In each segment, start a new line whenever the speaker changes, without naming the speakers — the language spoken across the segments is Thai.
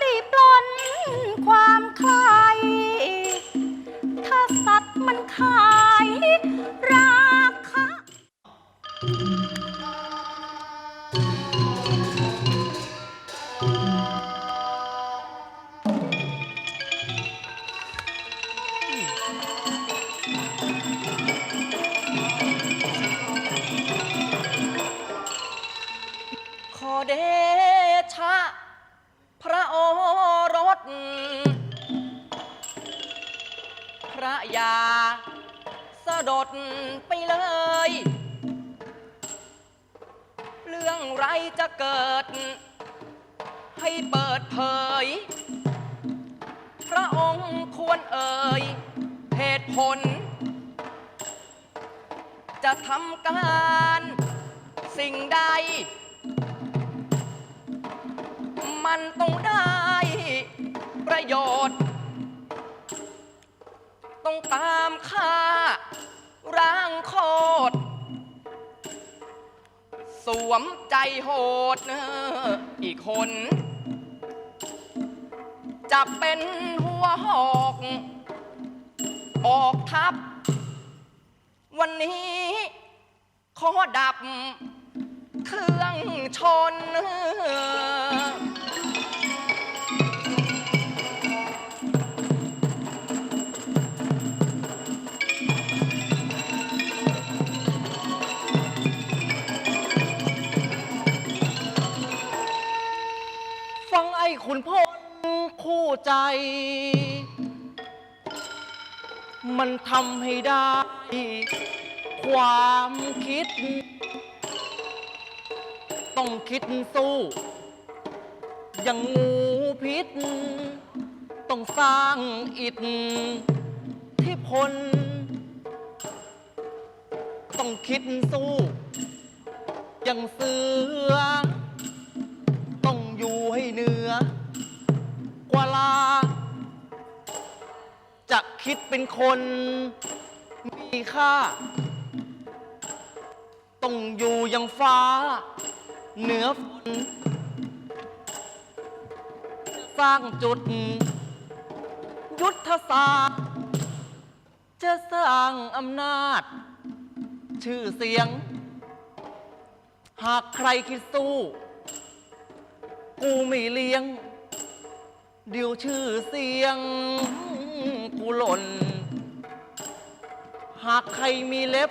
ได้ปลนความใคลายถ้าสัตว์มันขา
ดเผย พระองค์ควรเอ่ยเหตุผล จะทำการสิ่งใด มันต้องได้ประโยชน์ ต้องตามค่าร่างโคตรสวมใจโหดเอออีกคน จะเป็นหัวหอก ออกทัพวันนี้ขอดับ เครื่องชน
ฟังไอ้ขุนพลคู่ ใจ มันทำให้ได้ ความคิด ต้องคิดสู้ อย่างงูพิษ ต้องสร้างอิฐที่พล ต้องคิดสู้อย่างเสือ ต้องอยู่ให้เหนือ กว่าลา จะคิดเป็นคนมีค่า ต้องอยู่ยังฟ้า เหนือฝนสร้างจุด ยุทธศาสตร์ จะสร้างอำนาจ ชื่อเสียง หากใครคิดสู้ กูไม่เลี้ยง เดี๋ยวชื่อเสียงกูหล่น หากใครมีเล็บ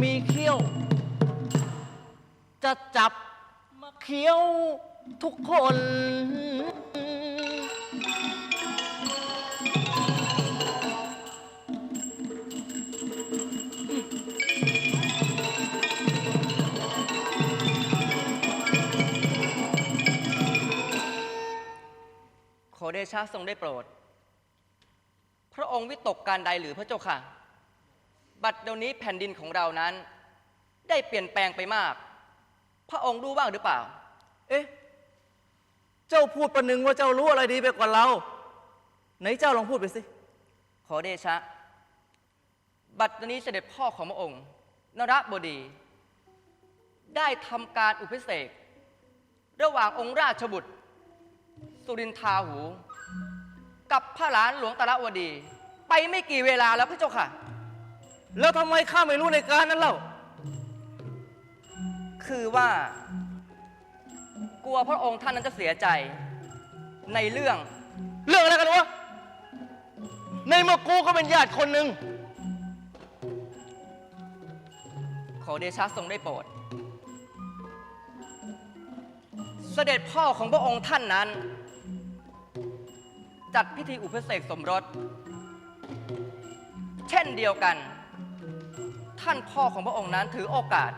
มีเขี้ยว จะจับมาเคี้ยวทุกคน
ชะทรงได้โปรด พระองค์วิตกการใดหรือพระเจ้าค่ะ บัดเดี๋ยวนี้แผ่นดินของเรานั้น ได้เปลี่ยนแปลงไปมาก พระองค์รู้บ้างหรือเปล่า
เอ๊ะ เจ้าพูดประหนึ่งว่าเจ้ารู้อะไรดีไปกว่าเรา ไหนเจ้าลองพูดไปสิ
ขอเดชะ บัดนี้เสด็จพ่อของพระองค์ นรบดี ได้ทำการอุปเสกระหว่างองค์ราชบุตร สุรินทราหู กับพระหลานหลวงตระวดี ไปไม่กี่เวลาแล้วพระเจ้าค่ะ
แล้วทำไมข้าไม่รู้ในการนั้นเล่า
คือว่า กลัวพระองค์ท่านนั้นจะเสียใจในเรื่อง
เรื่องอะไรกันวะในเมื่อกูก็เป็นญาติคนหนึ่ง
ขอเดชะทรงได้โปรด เสด็จพ่อของพระองค์ท่านนั้น จัดพิธีอุปเสกสมรส เช่นเดียวกัน ท่านพ่อของพระองค์นั้นถือโอกาส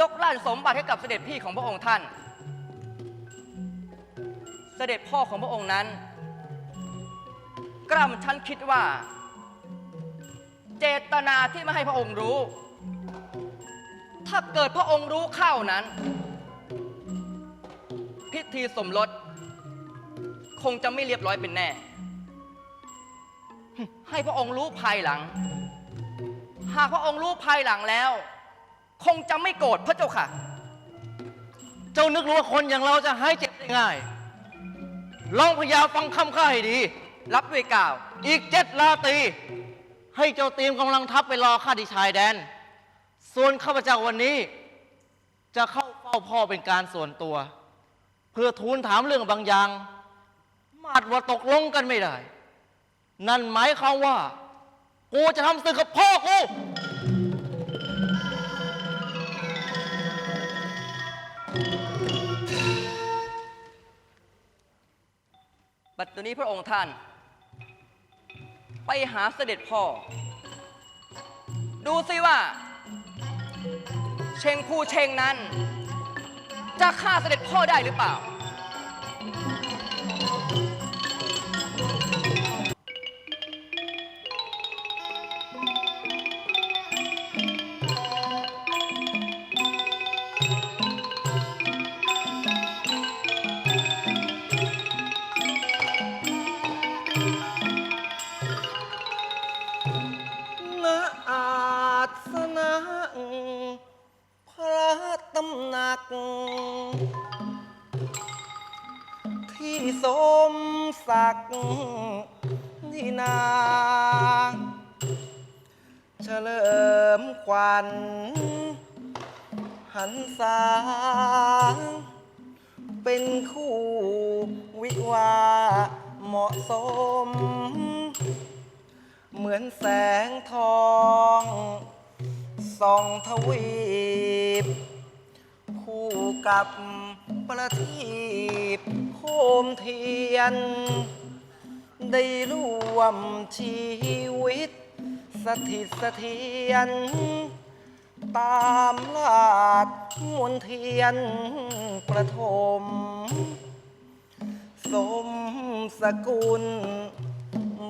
ยกราชสมบัติให้กับเสด็จพี่ของพระองค์ท่าน เสด็จพ่อของพระองค์นั้นกล้ำฉันคิดว่า เจตนาที่ไม่ให้พระองค์รู้ ถ้าเกิดพระองค์รู้เข้านั้น พิธีสมรส คงจะไม่เรียบร้อยเป็นแน่ ให้พระองค์รู้ภายหลัง หากพระองค์รู้ภายหลังแล้ว คงจะไม่โกรธพระเจ้าค่ะ
เจ้านึกรู้ว่าคนอย่างเราจะหายเจ็บได้ง่าย ลองพยาฟังคำข้าให้ดี
รับด้วยกล่าว
อีกเจ็ดราตรีให้เจ้าเตรียมกำลังทัพไปรอข้าที่ชายแดน ส่วนข้าพเจ้าวันนี้ จะเข้าเฝ้าพ่อเป็นการส่วนตัว เพื่อทูลถามเรื่องบางอย่าง มาดว่าตกลงกันไม่ได้ นั่นหมายความว่า กูจะทำศึกกับพ่อกู
บัดนี้พระองค์ท่าน ไปหาเสด็จพ่อ ดูสิว่า เชงคูเชงนั้น จะฆ่าเสด็จพ่อได้หรือเปล่า
ที่สมศักดิ์นี่นาเฉลิมขวัญหันษาเป็นคู่วิวาเหมาะสม เหมือนแสงทองส่องทวีป กับประทีปโคมเทียน ได้ร่วมชีวิต สถิตสะเทียนตามลาดมนเทียนประทม สมสกุล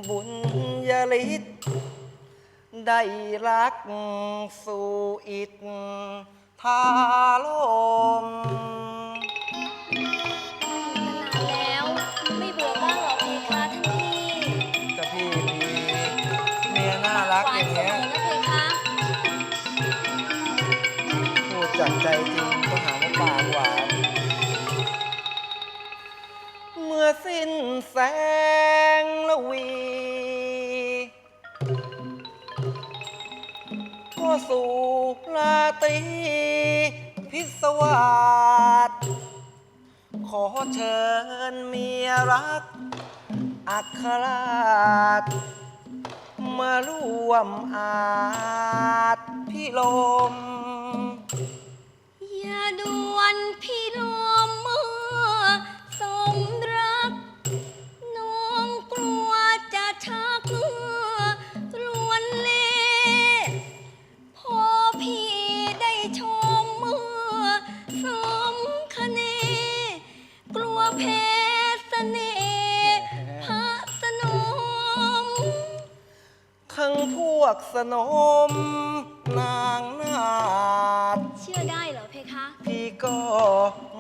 บุญยลิศได้รักสู่อิทธาลม
มานานแล้วไม่เบื่อบ้างเหรอเพคะท่านพี่
เจะพี่มีเมียน่ารัก
หวา
อนย่าง
เส
เงี้
ม
ย
อนะเพคะ
พูดจากใจจริงก็หาว่าปากหวาน เมื่อสิ้นแสงละวี สู่ราตรีพิศวาสขอเชิญเมียรัก อัครราชมาร่วมอาจพิลม
อย่าด่วนพี่ลม วกสนม
นางนาฏ
เชื่อได้เหรอเพคะ
พี่ก็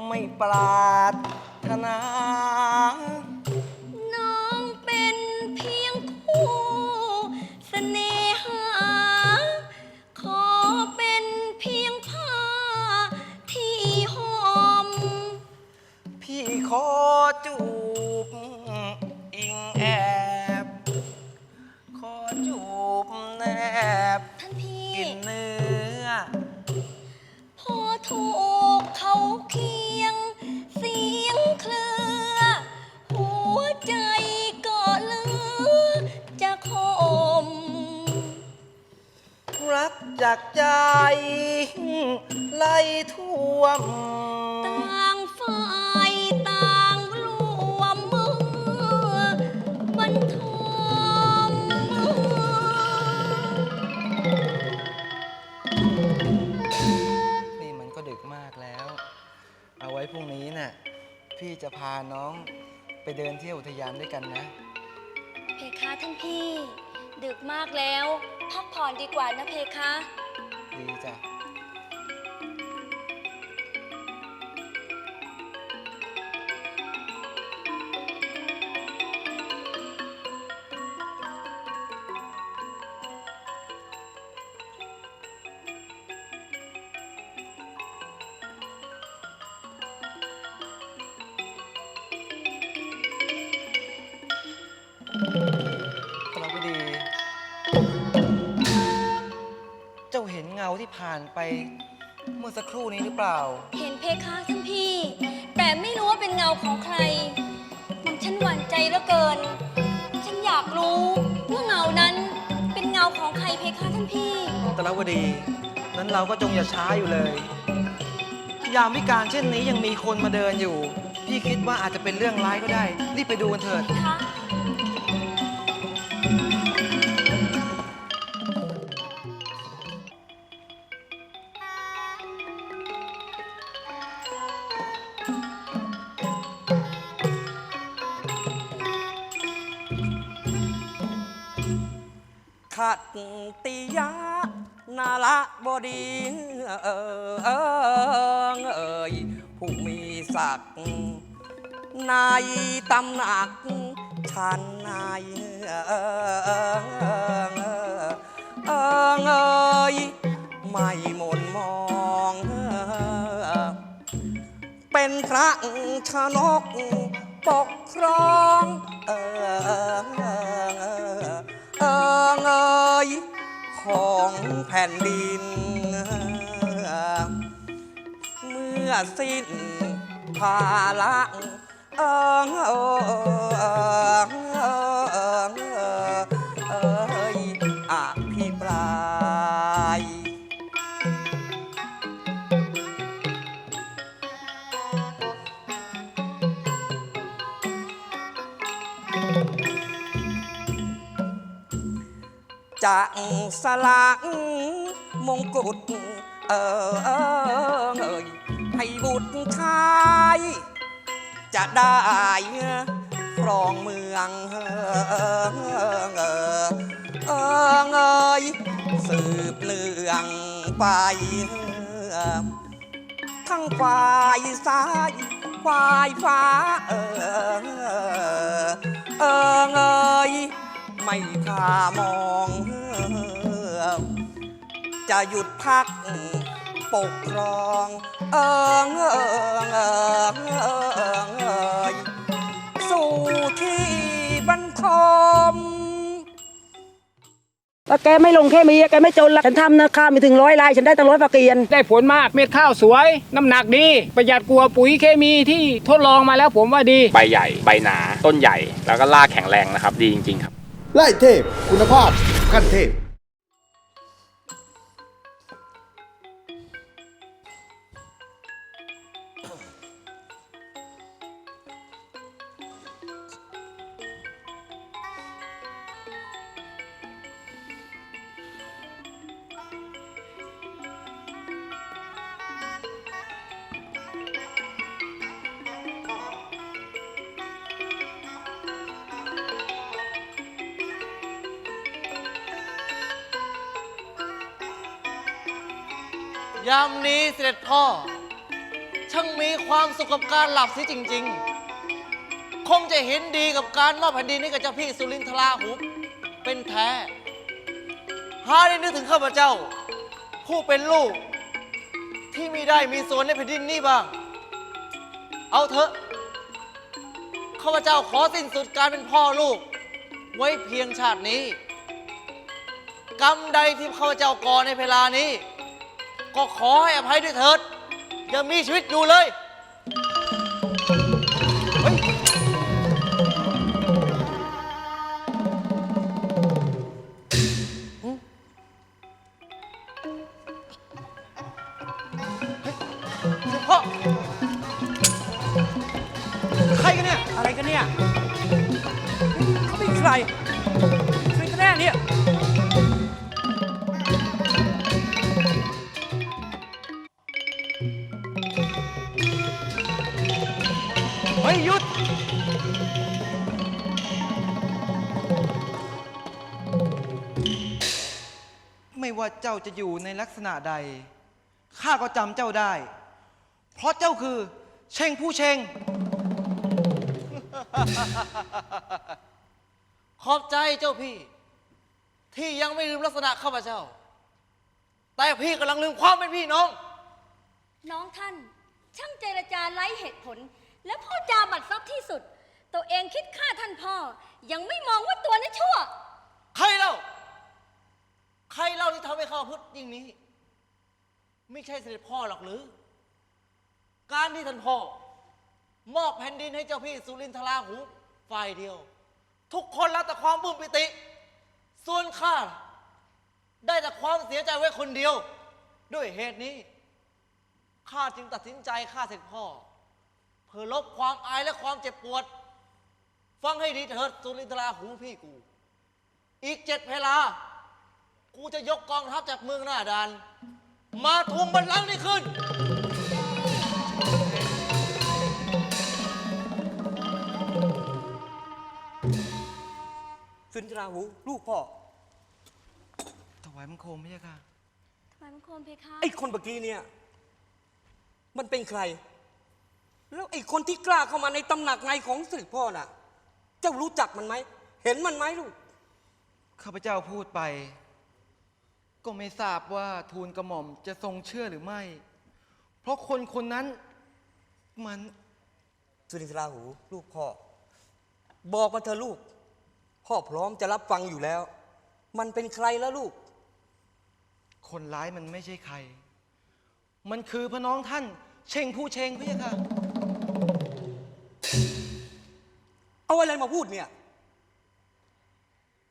ไม่ปรารถนา จาก
ใจ
ไล่ท่วม
ต่างฝ่ายต่างรวมมือบรรทม
นี่มันก็ดึกมากแล้ว เอาไว้พรุ่งนี้น่ะ พี่จะพาน้องไปเดินเที่ยวอุทยานด้วยกันนะ
เพคะท่านพี่ ดึกมากแล้ว พักผ่อนดีกว่านะเพคะ
ดีจ้ะ thank you ที่ผ่านไปเมื่อสักครู่นี้หรือเปล่า
เห็นเพคะท่านพี่ แต่ไม่รู้ว่าเป็นเงาของใครมันฉันหวั่นใจเหลือเกิน ฉันอยากรู้ว่าเงานั้นเป็นเงาของใครเพคะท่านพี่
ตลวดี นั้นเราก็จงอย่าช้าอยู่เลย ยามวิการเช่นนี้ยังมีคนมาเดินอยู่ พี่คิดว่าอาจจะเป็นเรื่องร้ายก็ได้ รีบไปดูกันเถิด
คะ
ขัดติยะนาละบดีเออเออเอยผู้มีศักดิ์ในตำหนักชันนายเออเออเออเออเอยไม่หม่นมองเป็นพระชนกปกครองเออเออเออเออเอยของแผ่นดิน เมื่อสิ้นภาระเออเออเออ สลักมงกุฎเออเออเอยให้บุตรชาย จะได้ครองเมืองเออเออเออเอยสืบเนื่องไปเออทั้งฝ่ายซ้ายฝ่ายฟ้าเออเออเอยไม่ค่ามอง จะหยุดพัก ปกครอง เออเออเออเออสู่ที่บรรทม
ว่าแกไม่ลงแค่มีแกไม่จนละฉันทำนะข้าวมีถึงร้อยลาย ฉันได้ตั้งร้อยฝากเกียน
ได้ผลมากเม็ดข้าวสวย น้ำหนักดี ประหยัดกลัวาปุ๋ยเคมีที่ทดลองมาแล้วผมว่าดี
ใบใหญ่ ใบหนา ต้นใหญ่ แล้วก็รากแข็งแรงนะครับ ดีจริง ๆ ครับ
ไล่เทพ คุณภาพขั้นเทพ
ยามนี้เสด็จพ่อ ช่างมีความสุขกับการหลับสิจริง ๆ คงจะเห็นดีกับการมอบแผ่นดินให้กับเจ้าพี่สุรินทราหุบเป็นแท้ หาได้นึกถึงข้าพเจ้า ผู้เป็นลูก ที่มีได้มีส่วนในแผ่นดินนี้บ้าง เอาเถอะข้าพเจ้าขอสิ้นสุดการเป็นพ่อลูก ไว้เพียงชาตินี้ กรรมใดที่ข้าพเจ้าก่อในเวลานี้ ก็ขอให้อภัยด้วยเถิด อย่ามีชีวิตอยู่เลยเฮ้ย
ไม่
ว่าเจ้าจะอยู่ในลักษณะใด ข้าก็จำเจ้าได้ เพราะเจ้าคือ เชงผู้เชง
ขอบใจเจ้าพี่ ที่ยังไม่ลืมลักษณะข้าพเจ้า แต่พี่กำลังลืมความเป็นพี่น้อง
น้องท่าน ช่างเจรจาไร้เหตุผล และพูดจาบัดซบที่สุด ตัวเองคิดฆ่าท่านพ่อ ยังไม่มองว่าตัวนั้นชั่ว
ใครเล่า ใครเล่าที่ทำให้เขาพุทธยิ่งนี้ ไม่ใช่เสด็จพ่อหรอกหรือ การที่ท่านพ่อ มอบแผ่นดินให้เจ้าพี่สุรินทราหูฝ่ายเดียว ทุกคนรับแต่ความปลื้มปิติ ส่วนข้าได้แต่ความเสียใจไว้คนเดียว ด้วยเหตุนี้ข้าจึงตัดสินใจฆ่าเสร็จพ่อ เพื่อลบความอายและความเจ็บปวด ฟังให้ดีเถิดสุรินทราหูพี่กู อีกเจ็ดเวลา กูจะยกกองทัพจากเมืองหน้าดาน มาทวงบัลลังก์นี้ขึ้น
สุนทราหูลูกพ่อ
ถวายมังคมพระยาค่ะ
ถวายบังคมเพคะ
ไอ้คนเมื่อกี้เนี่ย มันเป็นใคร แล้วไอ้คนที่กล้าเข้ามาในตำหนักในของเสด็จพ่อน่ะ เจ้ารู้จักมันไหม เห็นมันไหมลูก
ข้าพเจ้าพูดไป ก็ไม่ทราบว่าทูลกระหม่อมจะทรงเชื่อหรือไม่ เพราะคนคนนั้นมัน
สุรินทราหูลูกพ่อ บอกมาเถอะลูก พ่อพร้อมจะรับฟังอยู่แล้ว มันเป็นใครแล้วลูก
คนร้ายมันไม่ใช่ใคร มันคือพระน้องท่าน เชงผู้เชงพระยาค่ะ
เอาอะไรมาพูดเนี่ย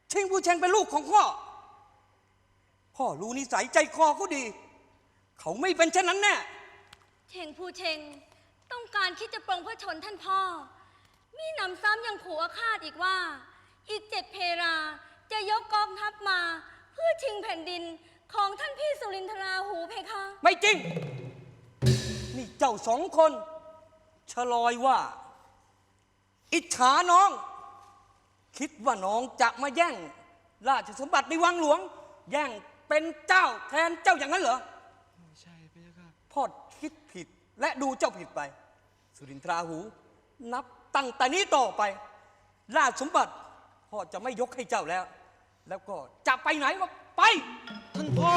เชงผู้เชงเป็นลูกของพ่อ พ่อรู้นิสัยใจคอเขาดี เขาไม่เป็นเช่นนั้นแน่
เชงผู้เชงต้องการคิดจะปรงพระชนท่านพ่อ มีหนำซ้ำยังขู่อาฆาตอีกว่า อีกเจ็ดเพราจะยกกองทัพมา เพื่อชิงแผ่นดินของท่านพี่สุรินทราหูเพคะ
ไม่จริง นี่เจ้าสองคนชะลอยว่า อิจฉาน้อง คิดว่าน้องจะมาแย่ง ราชสมบัติในวังหลวง แย่ง เป็นเจ้าแทนเจ้าอย่างนั้นเหรอ
ไม่ใช่พระยาค่ะ
พ่อคิดผิดและดูเจ้าผิดไป สุรินทราหู นับตั้งแต่นี้ต่อไป ราชสมบัติ พ่อจะไม่ยกให้เจ้าแล้ว แล้วก็จะไปไหนก็ไป
ท่านพ่อ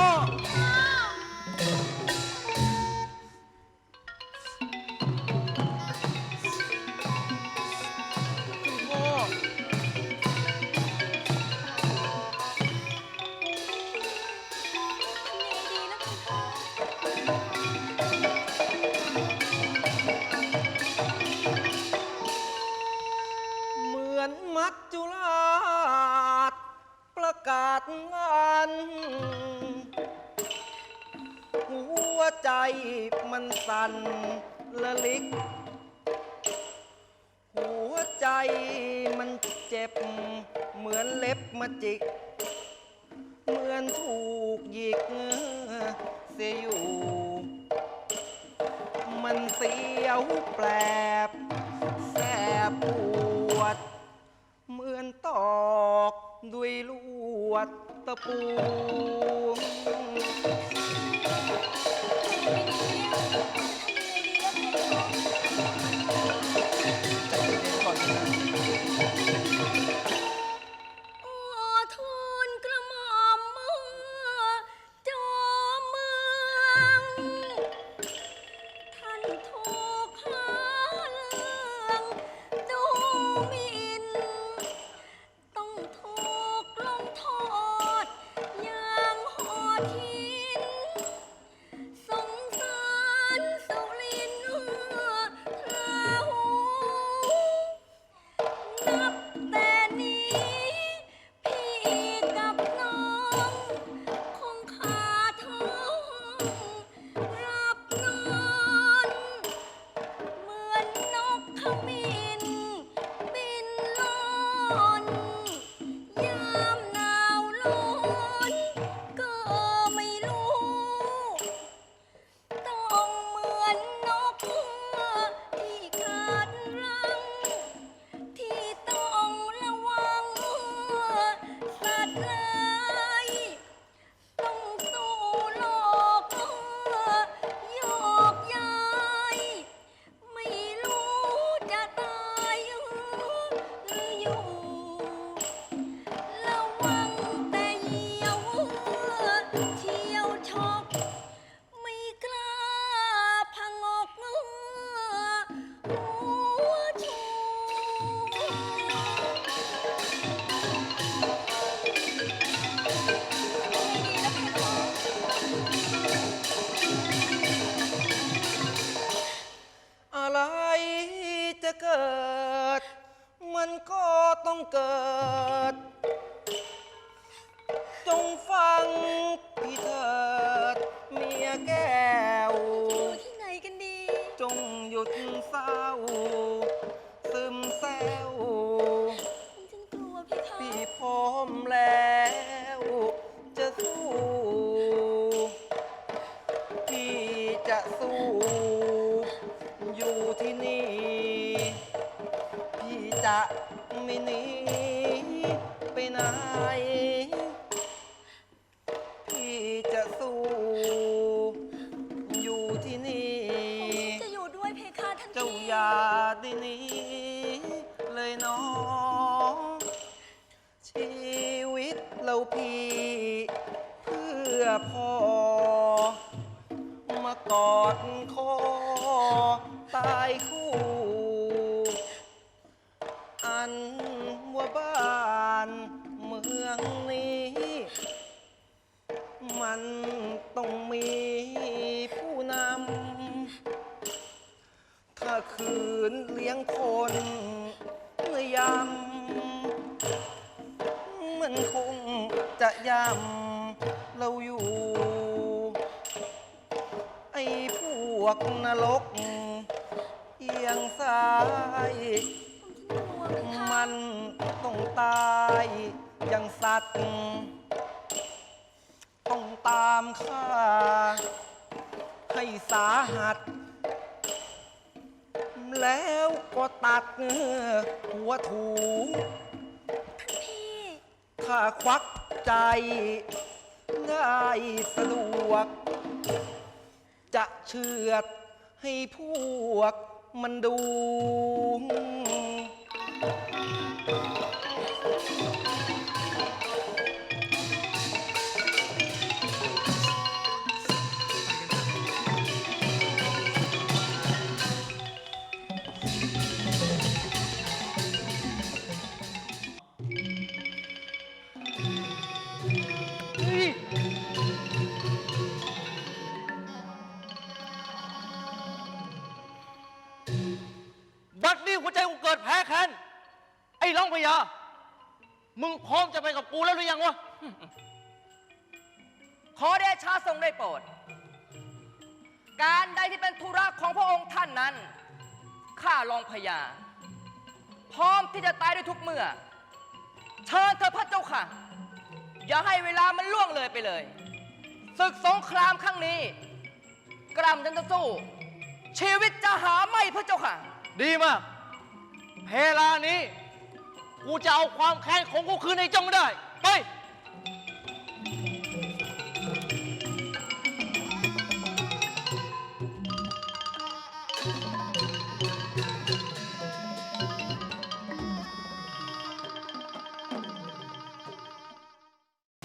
ลิก หัวใจมันเจ็บ เหมือนเล็บมาจิก เหมือนถูกหยิกเสียอยู่ มันเสียวแปลบแสบปวด เหมือนตอกด้วยลวดตะปู นก
ไม่หนีไป
ไหน พี่จะสู้อยู่ที่นี่
จะอยู่ด้วยเพคะท่าน
เจ้า
พี่
อย่าได้หนีเลยน้อง ชีวิตเราพี่เพื่อพ่อ มากอดคอตายคู่ อันว่าบ้านเมืองนี้ มันต้องมีผู้นำ ถ้าคืนเลี้ยงคนเมื่อยำมันคงจะยำเราอยู่ ไอ้พวกนรก เอียงซ้าย มันต้องตายอย่างสัตว์ ต้องตามฆ่าให้สาหัส แล้วก็ตัดหัวถู
พี่
ถ้าควักใจง่ายสะดวก จะเชือดให้พวกมันดู
Thank you. พร้อมจะไปกับกูแล้วหรือยังวะ
ขอเดชาทรงได้โปรด การใดที่เป็นธุระของพระองค์ท่านนั้น ข้ารองพญา พร้อมที่จะตายด้วยทุกเมื่อ เชิญเธอพระเจ้าค่ะ อย่าให้เวลามันล่วงเลยไปเลย ศึกสงครามครั้งนี้ กรำจันจะสู้ ชีวิตจะหาไม่พระเจ้าค่ะ
ดีมากเพลานี้ กูจะเอาความแค้นของกูคืนให้จงได้ ไป